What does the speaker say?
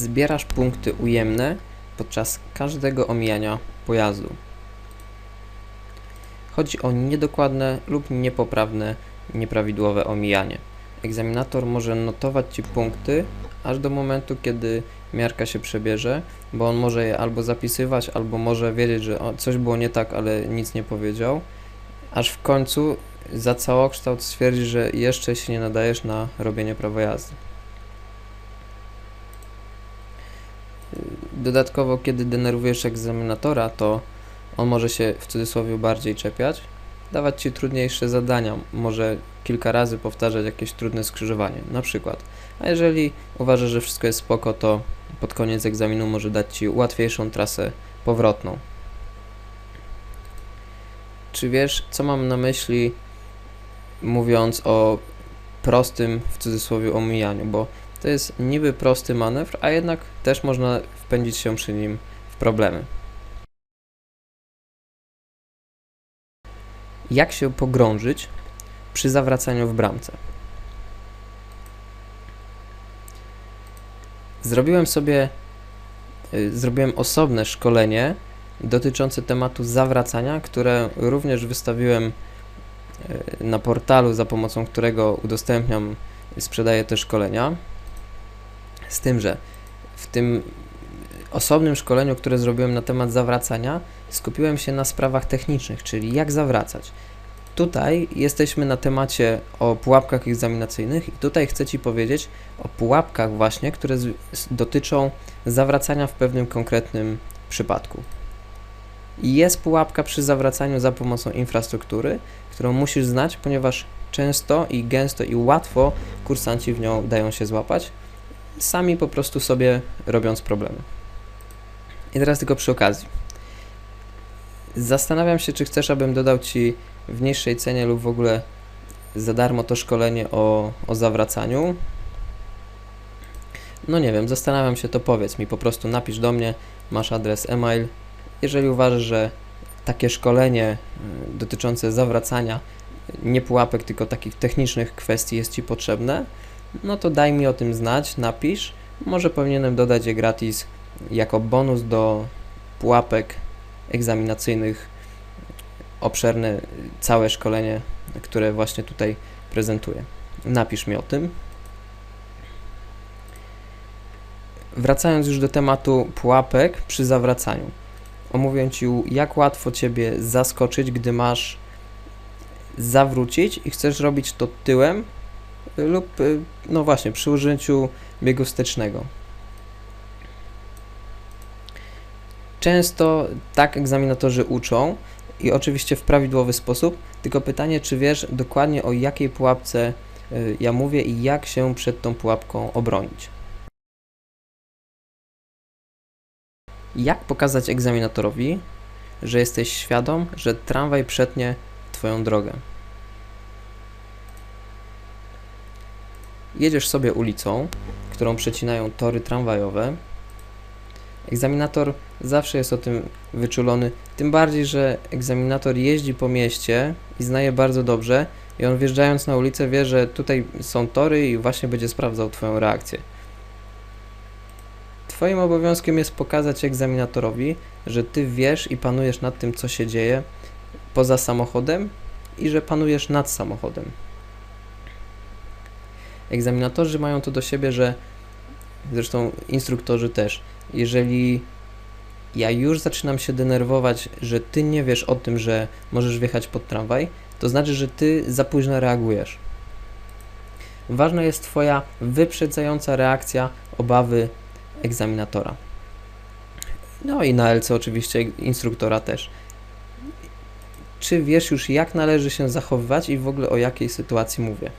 Zbierasz punkty ujemne podczas każdego omijania pojazdu. Chodzi o niedokładne lub niepoprawne, nieprawidłowe omijanie. Egzaminator może notować Ci punkty aż do momentu, kiedy miarka się przebierze, bo on może je albo zapisywać, albo może wiedzieć, że coś było nie tak, ale nic nie powiedział, aż w końcu za całokształt stwierdzi, że jeszcze się nie nadajesz na robienie prawa jazdy. Dodatkowo, kiedy denerwujesz egzaminatora, to on może się w cudzysłowie bardziej czepiać, dawać Ci trudniejsze zadania, może kilka razy powtarzać jakieś trudne skrzyżowanie, na przykład. A jeżeli uważa, że wszystko jest spoko, to pod koniec egzaminu może dać Ci łatwiejszą trasę powrotną. Czy wiesz, co mam na myśli, mówiąc o prostym, w cudzysłowie, omijaniu? Bo to jest niby prosty manewr, a jednak też można wpędzić się przy nim w problemy. Jak się pogrążyć przy zawracaniu w bramce? Zrobiłem sobie, y, zrobiłem osobne szkolenie dotyczące tematu zawracania, które również wystawiłem na portalu, za pomocą którego udostępniam, sprzedaję te szkolenia. Z tym, że w tym osobnym szkoleniu, które zrobiłem na temat zawracania, skupiłem się na sprawach technicznych, czyli jak zawracać. Tutaj jesteśmy na temacie o pułapkach egzaminacyjnych i tutaj chcę Ci powiedzieć o pułapkach właśnie, które dotyczą zawracania w pewnym konkretnym przypadku. I Jest pułapka przy zawracaniu za pomocą infrastruktury, którą musisz znać, ponieważ często i gęsto i łatwo kursanci w nią dają się złapać, sami po prostu sobie robiąc problemy. I teraz tylko przy okazji. Zastanawiam się, czy chcesz, abym dodał Ci w niższej cenie lub w ogóle za darmo to szkolenie o, o zawracaniu. No nie wiem, zastanawiam się, to powiedz mi, po prostu napisz do mnie, masz adres e-mail. Jeżeli uważasz, że takie szkolenie y, dotyczące zawracania, nie pułapek, tylko takich technicznych kwestii jest Ci potrzebne, no to daj mi o tym znać, napisz. Może powinienem dodać je gratis jako bonus do pułapek egzaminacyjnych obszerne całe szkolenie, które właśnie tutaj prezentuję. Napisz mi o tym. Wracając już do tematu pułapek przy zawracaniu. Omówię Ci, jak łatwo Ciebie zaskoczyć, gdy masz zawrócić i chcesz robić to tyłem lub, no właśnie, przy użyciu biegu wstecznego. Często tak egzaminatorzy uczą i oczywiście w prawidłowy sposób, tylko pytanie, czy wiesz dokładnie o jakiej pułapce y, ja mówię i jak się przed tą pułapką obronić. Jak pokazać egzaminatorowi, że jesteś świadom, że tramwaj przetnie Twoją drogę? Jedziesz sobie ulicą, którą przecinają tory tramwajowe. Egzaminator zawsze jest o tym wyczulony, tym bardziej, że egzaminator jeździ po mieście i zna je bardzo dobrze i on wjeżdżając na ulicę wie, że tutaj są tory i właśnie będzie sprawdzał Twoją reakcję. Twoim obowiązkiem jest pokazać egzaminatorowi, że Ty wiesz i panujesz nad tym, co się dzieje poza samochodem i że panujesz nad samochodem. Egzaminatorzy mają to do siebie, że zresztą instruktorzy też, jeżeli ja już zaczynam się denerwować, że ty nie wiesz o tym, że możesz wjechać pod tramwaj, to znaczy, że ty za późno reagujesz. Ważna jest Twoja wyprzedzająca reakcja obawy egzaminatora. No i na LC oczywiście instruktora też. Czy wiesz już, jak należy się zachowywać i w ogóle o jakiej sytuacji mówię?